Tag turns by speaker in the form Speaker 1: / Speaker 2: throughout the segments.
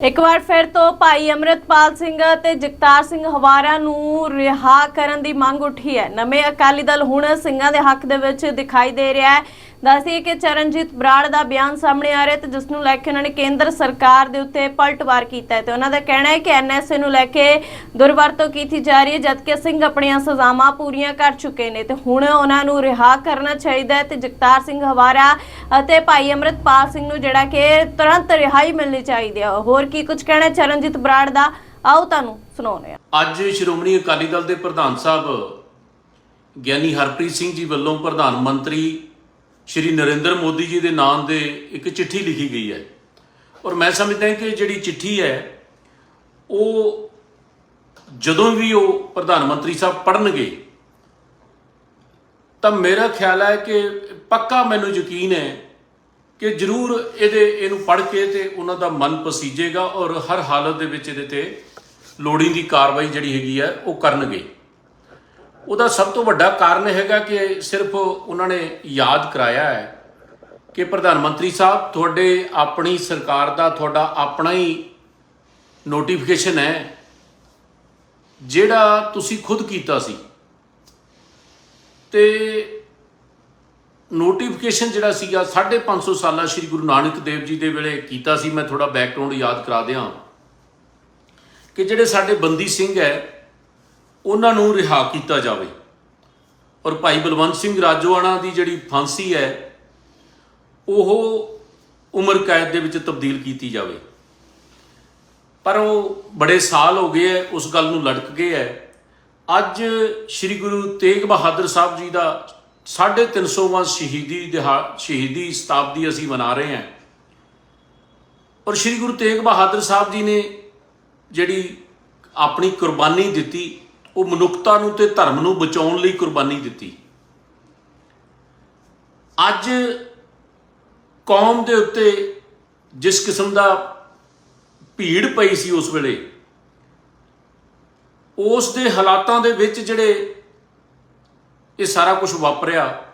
Speaker 1: ਇੱਕ ਵਾਰ ਫਿਰ ਤੋਂ ਭਾਈ ਅਮਰਿਤਪਾਲ ਸਿੰਘ ਤੇ ਜਗਤਾਰ ਸਿੰਘ ਹਵਾਰਾ ਨੂੰ ਰਿਹਾ ਕਰਨ ਦੀ ਮੰਗ ਉੱਠੀ ਹੈ। ਨਵੇਂ ਅਕਾਲੀ ਦਲ ਹੁਣ ਸਿੰਘਾਂ ਦੇ ਹੱਕ ਦੇ ਵਿੱਚ ਦਿਖਾਈ ਦੇ ਰਿਹਾ ਹੈ। ਦੱਸਦੀ ਕਿ ਚਰਨਜੀਤ ਬਰਾੜ ਦਾ ਬਿਆਨ ਸਾਹਮਣੇ ਆ ਰਿਹਾ ਤੇ ਜਿਸ ਨੂੰ ਲੈ ਕੇ ਉਹਨਾਂ ਨੇ ਕੇਂਦਰ ਸਰਕਾਰ ਦੇ ਉੱਤੇ ਪਲਟਵਾਰ ਕੀਤਾ ਹੈ ਤੇ ਉਹਨਾਂ ਦਾ ਕਹਿਣਾ ਹੈ ਕਿ ਐਨਐਸਏ ਨੂੰ ਲੈ ਕੇ ਦੁਰਵਰਤੋਂ ਕੀਤੀ ਜਾ ਰਹੀ ਹੈ, ਜਦਕਿ ਸਿੰਘ ਆਪਣੀਆਂ ਸਜ਼ਾਵਾਂ ਪੂਰੀਆਂ ਕਰ ਚੁੱਕੇ ਨੇ। ਤੇ ਹੁਣ ਉਹਨਾਂ ਨੂੰ ਰਿਹਾ ਕਰਨਾ ਚਾਹੀਦਾ ਹੈ ਤੇ ਜਗਤਾਰ ਸਿੰਘ ਹਵਾਰਾ ਅਤੇ ਭਾਈ ਅਮਰਿਤਪਾਲ ਸਿੰਘ ਨੂੰ ਜਿਹੜਾ ਕਿ ਤੁਰੰਤ ਰਿਹਾਈ ਮਿਲਣੀ ਚਾਹੀਦੀ ਹੈ। ਹੋਰ ਕੀ ਕੁਝ ਕਹਿਣਾ ਚਰਨਜੀਤ ਬਰਾੜ ਦਾ। ਆਓ ਤੁਹਾਨੂੰ ਸੁਣਾਉਂਦੇ ਹਾਂ।
Speaker 2: ਅੱਜ ਸ਼੍ਰੋਮਣੀ ਅਕਾਲੀ ਦਲ ਦੇ ਪ੍ਰਧਾਨ ਸਾਹਿਬ ਗਿਆਨੀ ਹਰਪ੍ਰੀਤ ਸਿੰਘ ਜੀ ਵੱਲੋਂ ਪ੍ਰਧਾਨ ਮੰਤਰੀ ਸ਼੍ਰੀ ਨਰਿੰਦਰ ਮੋਦੀ ਜੀ ਦੇ ਨਾਮ ਦੇ ਇੱਕ ਚਿੱਠੀ ਲਿਖੀ ਗਈ ਹੈ। ਔਰ ਮੈਂ ਸਮਝਦਾ ਕਿ ਜਿਹੜੀ ਚਿੱਠੀ ਹੈ, ਉਹ ਜਦੋਂ ਵੀ ਉਹ ਪ੍ਰਧਾਨ ਮੰਤਰੀ ਸਾਹਿਬ ਪੜ੍ਹਨਗੇ, ਤਾਂ ਮੇਰਾ ਖਿਆਲ ਹੈ ਕਿ ਪੱਕਾ ਮੈਨੂੰ ਯਕੀਨ ਹੈ ਕਿ ਜ਼ਰੂਰ ਇਹਦੇ, ਇਹਨੂੰ ਪੜ੍ਹ ਕੇ ਤੇ ਉਹਨਾਂ ਦਾ ਮਨ ਪਸੀਜੇਗਾ ਔਰ ਹਰ ਹਾਲਤ ਦੇ ਵਿੱਚ ਇਹਦੇ ਤੇ ਲੋੜੀਂਦੀ ਕਾਰਵਾਈ ਜਿਹੜੀ ਹੈਗੀ ਹੈ, ਉਹ ਕਰਨਗੇ। ਉਹਦਾ ਸਭ ਤੋਂ ਵੱਡਾ ਕਾਰਨ ਹੈਗਾ ਕਿ ਸਿਰਫ ਉਹਨਾਂ ਨੇ ਯਾਦ ਕਰਾਇਆ ਹੈ ਕਿ ਪ੍ਰਧਾਨ ਮੰਤਰੀ ਸਾਹਿਬ, ਤੁਹਾਡੇ ਆਪਣੀ ਸਰਕਾਰ ਦਾ ਤੁਹਾਡਾ ਆਪਣਾ ਹੀ ਨੋਟੀਫਿਕੇਸ਼ਨ ਹੈ, ਜਿਹੜਾ ਤੁਸੀਂ ਖੁਦ ਕੀਤਾ ਸੀ। ਤੇ ਨੋਟੀਫਿਕੇਸ਼ਨ ਜਿਹੜਾ ਸੀਗਾ 550 ਸਾਲਾਂ ਸ੍ਰੀ ਗੁਰੂ ਨਾਨਕ ਦੇਵ ਜੀ ਦੇ ਵੇਲੇ ਕੀਤਾ ਸੀ। ਮੈਂ ਥੋੜਾ ਬੈਕਗ੍ਰਾਉਂਡ ਯਾਦ ਕਰਾ ਦਿਆਂ ਕਿ ਜਿਹੜੇ ਸਾਡੇ ਬੰਦੀ ਸਿੰਘ ਹੈ ਉਹਨਾਂ ਨੂੰ ਰਿਹਾ ਕੀਤਾ ਜਾਵੇ। ਔਰ ਭਾਈ ਬਲਵੰਤ ਸਿੰਘ ਰਾਜੋਆਣਾ ਦੀ ਜਿਹੜੀ ਫਾਂਸੀ ਹੈ, ਉਹ ਉਮਰ ਕੈਦ ਦੇ ਵਿੱਚ ਤਬਦੀਲ ਕੀਤੀ ਜਾਵੇ। ਪਰ ਉਹ ਬੜੇ ਸਾਲ ਹੋ ਗਏ ਹੈ, ਉਸ ਗੱਲ ਨੂੰ ਲਟਕ ਗਏ ਹੈ। ਅੱਜ ਸ੍ਰੀ ਗੁਰੂ ਤੇਗ ਬਹਾਦਰ ਸਾਹਿਬ ਜੀ ਦਾ 350ਵਾਂ ਸ਼ਹੀਦੀ ਦਿਹਾ, ਸ਼ਹੀਦੀ ਸ਼ਤਾਬਦੀ ਅਸੀਂ ਮਨਾ ਰਹੇ ਹਾਂ। ਔਰ ਸ੍ਰੀ ਗੁਰੂ ਤੇਗ ਬਹਾਦਰ ਸਾਹਿਬ ਜੀ ਨੇ ਜਿਹੜੀ ਆਪਣੀ ਕੁਰਬਾਨੀ ਦਿੱਤੀ ਉਹ ਮਨੁੱਖਤਾ ਨੂੰ ਤੇ ਧਰਮ ਨੂੰ ਬਚਾਉਣ ਲਈ ਕੁਰਬਾਨੀ ਦਿੱਤੀ। ਅੱਜ ਕੌਮ ਦੇ ਉੱਤੇ ਜਿਸ ਕਿਸਮ ਦਾ ਭੀੜ ਪਈ ਸੀ ਉਸ ਵੇਲੇ, ਉਸ ਦੇ ਹਾਲਾਤਾਂ ਦੇ ਵਿੱਚ ਜਿਹੜੇ ਇਹ ਸਾਰਾ ਕੁਝ ਵਾਪਰਿਆ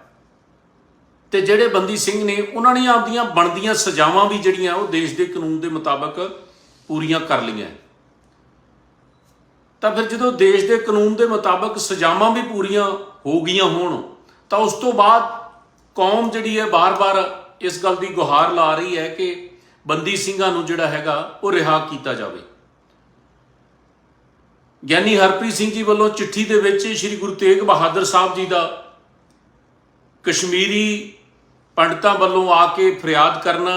Speaker 2: ਤੇ ਜਿਹੜੇ ਬੰਦੀ ਸਿੰਘ ਨੇ ਉਹਨਾਂ ਨੇ ਆਪਦੀਆਂ ਬਣਦੀਆਂ ਸਜ਼ਾਵਾਂ ਵੀ ਜਿਹੜੀਆਂ ਉਹ ਦੇਸ਼ ਦੇ ਕਾਨੂੰਨ ਦੇ ਮੁਤਾਬਕ ਪੂਰੀਆਂ ਕਰ ਲਈਆਂ। ਤਾਂ ਫਿਰ ਜਦੋਂ ਦੇਸ਼ ਦੇ ਕਾਨੂੰਨ ਦੇ ਮੁਤਾਬਕ ਸਜ਼ਾਵਾਂ ਵੀ ਪੂਰੀਆਂ ਹੋ ਗਈਆਂ ਹੋਣ, ਤਾਂ ਉਸ ਤੋਂ ਬਾਅਦ ਕੌਮ ਜਿਹੜੀ ਹੈ ਬਾਰ-ਬਾਰ ਇਸ ਗੱਲ ਦੀ ਗੁਹਾਰ ਲਾ ਰਹੀ ਹੈ ਕਿ ਬੰਦੀ ਸਿੰਘਾਂ ਨੂੰ ਜਿਹੜਾ ਹੈਗਾ ਉਹ ਰਿਹਾ ਕੀਤਾ ਜਾਵੇ। ਗਿਆਨੀ ਹਰਪ੍ਰੀਤ ਸਿੰਘ ਜੀ ਵੱਲੋਂ ਚਿੱਠੀ ਦੇ ਵਿੱਚ ਸ੍ਰੀ ਗੁਰੂ ਤੇਗ ਬਹਾਦਰ ਸਾਹਿਬ ਜੀ ਦਾ ਕਸ਼ਮੀਰੀ ਪੰਡਤਾਂ ਵੱਲੋਂ ਆ ਕੇ ਫਰਿਆਦ ਕਰਨਾ,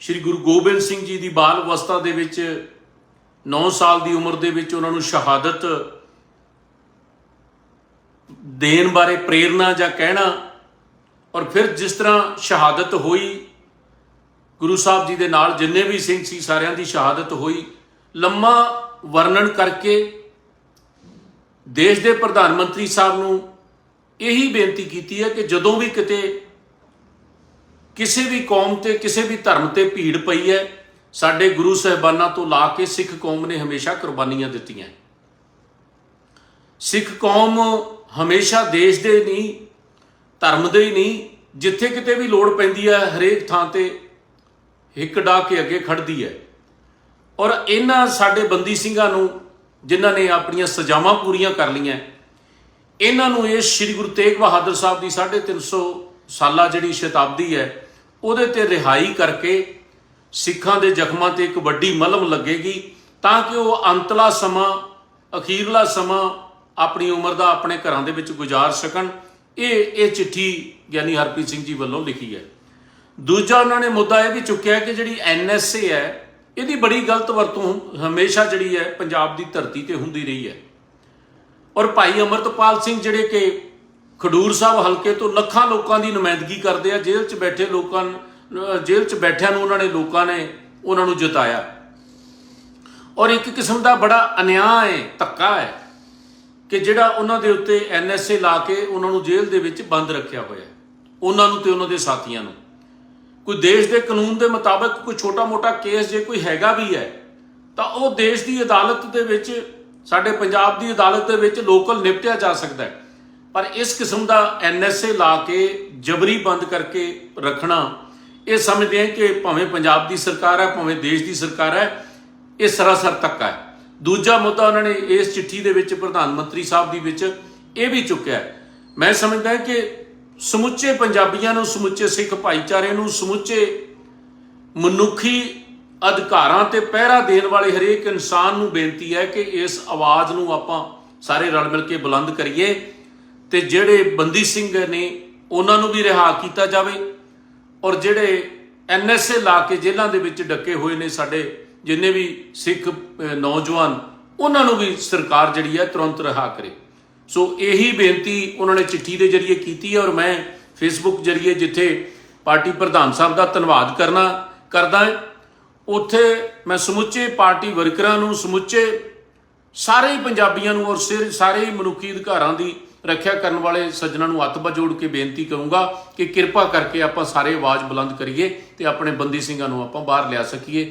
Speaker 2: ਸ੍ਰੀ ਗੁਰੂ ਗੋਬਿੰਦ ਸਿੰਘ ਜੀ ਦੀ ਬਾਲ ਅਵਸਥਾ ਦੇ ਵਿੱਚ 9 ਸਾਲ ਦੀ ਉਮਰ ਦੇ ਵਿੱਚ ਉਹਨਾਂ ਨੂੰ ਸ਼ਹਾਦਤ ਦੇਣ ਬਾਰੇ ਪ੍ਰੇਰਣਾ ਜਾਂ ਕਹਿਣਾ ਔਰ ਫਿਰ ਜਿਸ ਤਰ੍ਹਾਂ ਸ਼ਹਾਦਤ ਹੋਈ, ਗੁਰੂ ਸਾਹਿਬ ਜੀ ਦੇ ਨਾਲ ਜਿੰਨੇ ਵੀ ਸਿੰਘ ਸੀ ਸਾਰਿਆਂ ਦੀ ਸ਼ਹਾਦਤ ਹੋਈ, ਲੰਮਾ ਵਰਣਨ ਕਰਕੇ ਦੇਸ਼ ਦੇ ਪ੍ਰਧਾਨ ਮੰਤਰੀ ਸਾਹਿਬ ਨੂੰ ਇਹੀ ਬੇਨਤੀ ਕੀਤੀ ਹੈ ਕਿ ਜਦੋਂ ਵੀ ਕਿਤੇ ਕਿਸੇ ਵੀ ਕੌਮ ਤੇ, ਕਿਸੇ ਵੀ ਧਰਮ ਤੇ ਭੀੜ ਪਈ ਹੈ ਸਾਡੇ ਗੁਰੂ ਸਾਹਿਬਾਨਾਂ ਤੋਂ ਲਾ ਕੇ ਸਿੱਖ ਕੌਮ ਨੇ ਹਮੇਸ਼ਾ ਕੁਰਬਾਨੀਆਂ ਦਿੱਤੀਆਂ। ਸਿੱਖ ਕੌਮ ਹਮੇਸ਼ਾ ਦੇਸ਼ ਦੇ ਨਹੀਂ, ਧਰਮ ਦੇ ਹੀ ਨਹੀਂ, ਜਿੱਥੇ ਕਿਤੇ ਵੀ ਲੋੜ ਪੈਂਦੀ ਹੈ, ਹਰੇਕ ਥਾਂ ਤੇ ਹਿੱਕ ਡਾ ਕੇ ਅੱਗੇ ਖੜਦੀ ਹੈ। ਔਰ ਇਹਨਾਂ ਸਾਡੇ ਬੰਦੀ ਸਿੰਘਾਂ ਨੂੰ, ਜਿਨ੍ਹਾਂ ਨੇ ਆਪਣੀਆਂ ਸਜ਼ਾਵਾਂ ਪੂਰੀਆਂ ਕਰ ਲਈਆਂ, ਇਹਨਾਂ ਨੂੰ ਇਹ ਸ੍ਰੀ ਗੁਰੂ ਤੇਗ ਬਹਾਦਰ ਸਾਹਿਬ ਦੀ 350 ਸਾਲਾ ਜਿਹੜੀ ਸ਼ਤਾਬਦੀ ਹੈ, ਉਹਦੇ ਤੇ ਰਿਹਾਈ ਕਰਕੇ ਸਿੱਖਾਂ ਦੇ ਜ਼ਖਮਾਂ ਤੇ ਇੱਕ ਵੱਡੀ ਮਲਮ ਲੱਗੇਗੀ, ਤਾਂ ਕਿ ਉਹ ਅੰਤਲਾ ਸਮਾਂ, ਅਖੀਰਲਾ ਸਮਾਂ ਆਪਣੀ ਉਮਰ ਦਾ ਆਪਣੇ ਘਰਾਂ ਦੇ ਵਿੱਚ ਗੁਜ਼ਾਰ ਸਕਣ। ਇਹ ਇਹ ਚਿੱਠੀ ਗਿਆਨੀ ਹਰਪ੍ਰੀਤ ਸਿੰਘ ਜੀ ਵੱਲੋਂ ਲਿਖੀ ਹੈ। ਦੂਜਾ ਉਹਨਾਂ ਨੇ ਮੁੱਦਾ ਇਹ ਵੀ ਚੁੱਕਿਆ ਕਿ ਜਿਹੜੀ ਐਨਐਸਏ ਹੈ, ਇਹਦੀ ਬੜੀ ਗਲਤ ਵਰਤੋਂ ਹਮੇਸ਼ਾ ਜਿਹੜੀ ਹੈ ਪੰਜਾਬ ਦੀ ਧਰਤੀ ਤੇ ਹੁੰਦੀ ਰਹੀ ਹੈ। ਔਰ ਭਾਈ ਅਮਰਤਪਾਲ ਸਿੰਘ ਜਿਹੜੇ ਕਿ ਖਡੂਰ ਸਾਹਿਬ ਹਲਕੇ ਤੋਂ ਲੱਖਾਂ ਲੋਕਾਂ ਦੀ ਨੁਮਾਇੰਦਗੀ ਕਰਦੇ ਆ, ਜੇਲ੍ਹ 'ਚ ਬੈਠੇ ਲੋਕਾਂ ਨੂੰ ਜੇਲ੍ਹ 'ਚ ਬੈਠਿਆਂ ਨੂੰ ਉਹਨਾਂ ਨੇ ਲੋਕਾਂ ਨੇ ਉਹਨਾਂ ਨੂੰ ਜਿਤਾਇਆ। ਔਰ ਇੱਕ ਕਿਸਮ ਦਾ ਬੜਾ ਅਨਿਆਂ ਹੈ ਧੱਕਾ ਹੈ ਕਿ ਜਿਹੜਾ ਉਹਨਾਂ ਦੇ ਉੱਤੇ ਐਨਐਸਏ ਲਾ ਕੇ ਉਹਨਾਂ ਨੂੰ ਜੇਲ੍ਹ ਦੇ ਵਿੱਚ ਬੰਦ ਰੱਖਿਆ ਹੋਇਆ। ਉਹਨਾਂ ਨੂੰ ਤੇ ਉਹਨਾਂ ਦੇ ਸਾਥੀਆਂ ਨੂੰ। ਕੋਈ ਦੇਸ਼ ਦੇ ਕਾਨੂੰਨ ਦੇ ਮੁਤਾਬਕ ਕੋਈ ਛੋਟਾ-ਮੋਟਾ ਕੇਸ ਜੇ ਕੋਈ ਹੈਗਾ ਵੀ ਹੈ, ਤਾਂ ਉਹ ਦੇਸ਼ ਦੀ ਅਦਾਲਤ ਦੇ ਵਿੱਚ, ਸਾਡੇ ਪੰਜਾਬ ਦੀ ਅਦਾਲਤ ਦੇ ਵਿੱਚ ਲੋਕਲ ਨਿਪਟਿਆ ਜਾ ਸਕਦਾ ਹੈ। ਪਰ ਇਸ ਕਿਸਮ ਦਾ ਐਨਐਸਏ ਲਾ ਕੇ ਜਬਰੀ ਬੰਦ ਕਰਕੇ ਰੱਖਣਾ ਇਹ ਸਮਝਦੇ ਹਾਂ ਕਿ ਭਾਵੇਂ ਪੰਜਾਬ ਦੀ ਸਰਕਾਰ ਹੈ, ਭਾਵੇਂ ਦੇਸ਼ ਦੀ ਸਰਕਾਰ ਹੈ, ਇਹ ਸਰਾਸਰ ਧੱਕਾ ਹੈ। ਦੂਜਾ ਮੁੱਦਾ ਉਹਨਾਂ ਨੇ ਇਸ ਚਿੱਠੀ ਦੇ ਵਿੱਚ ਪ੍ਰਧਾਨ ਮੰਤਰੀ ਸਾਹਿਬ ਦੀ ਵਿੱਚ ਇਹ ਵੀ ਚੁੱਕਿਆ ਮੈਂ ਸਮਝਦਾ ਕਿ ਸਮੁੱਚੇ ਪੰਜਾਬੀਆਂ ਨੂੰ, ਸਮੁੱਚੇ ਸਿੱਖ ਭਾਈਚਾਰੇ ਨੂੰ, ਸਮੁੱਚੇ ਮਨੁੱਖੀ ਅਧਿਕਾਰਾਂ ਤੇ ਪਹਿਰਾ ਦੇਣ ਵਾਲੇ ਹਰੇਕ ਇਨਸਾਨ ਨੂੰ ਬੇਨਤੀ ਹੈ ਕਿ ਇਸ ਆਵਾਜ਼ ਨੂੰ ਆਪਾਂ ਸਾਰੇ ਰਲ ਮਿਲ ਕੇ ਬੁਲੰਦ ਕਰੀਏ ਤੇ ਜਿਹੜੇ ਬੰਦੀ ਸਿੰਘ ਨੇ ਉਹਨਾਂ ਨੂੰ ਵੀ ਰਿਹਾ ਕੀਤਾ ਜਾਵੇ। ਔਰ ਜਿਹੜੇ ਐਨਐਸਏ ਲਾ ਕੇ ਜੇਲ੍ਹਾਂ ਦੇ ਵਿੱਚ ਡੱਕੇ ਹੋਏ ਨੇ ਸਾਡੇ ਜਿੰਨੇ ਵੀ ਸਿੱਖ ਨੌਜਵਾਨ, ਉਹਨਾਂ ਨੂੰ ਵੀ ਸਰਕਾਰ ਜਿਹੜੀ ਹੈ ਤੁਰੰਤ ਰਿਹਾ ਕਰੇ। ਸੋ ਇਹੀ ਬੇਨਤੀ ਉਹਨਾਂ ਨੇ ਚਿੱਠੀ ਦੇ ਜ਼ਰੀਏ ਕੀਤੀ ਹੈ ਔਰ ਮੈਂ ਫੇਸਬੁੱਕ ਜ਼ਰੀਏ ਜਿੱਥੇ ਪਾਰਟੀ ਪ੍ਰਧਾਨ ਸਾਹਿਬ ਦਾ ਧੰਨਵਾਦ ਕਰਨਾ ਕਰਦਾ ਹਾਂ, ਉੱਥੇ ਮੈਂ ਸਮੁੱਚੇ ਪਾਰਟੀ ਵਰਕਰਾਂ ਨੂੰ, ਸਮੁੱਚੇ ਸਾਰੇ ਹੀ ਪੰਜਾਬੀਆਂ ਨੂੰ ਔਰ ਸਿਰ, ਸਾਰੇ ਹੀ ਮਨੁੱਖੀ ਅਧਿਕਾਰਾਂ ਦੀ ਰੱਖਿਆ ਕਰਨ ਵਾਲੇ ਸੱਜਣਾਂ ਨੂੰ ਹੱਥ ਜੋੜ ਕੇ ਬੇਨਤੀ ਕਰੂੰਗਾ ਕਿ ਕਿਰਪਾ ਕਰਕੇ ਆਪਾਂ ਸਾਰੇ ਆਵਾਜ਼ ਬੁਲੰਦ ਕਰੀਏ ਤੇ ਆਪਣੇ ਬੰਦੀ ਸਿੰਘਾਂ ਨੂੰ ਆਪਾਂ ਬਾਹਰ ਲਿਆ ਸਕੀਏ।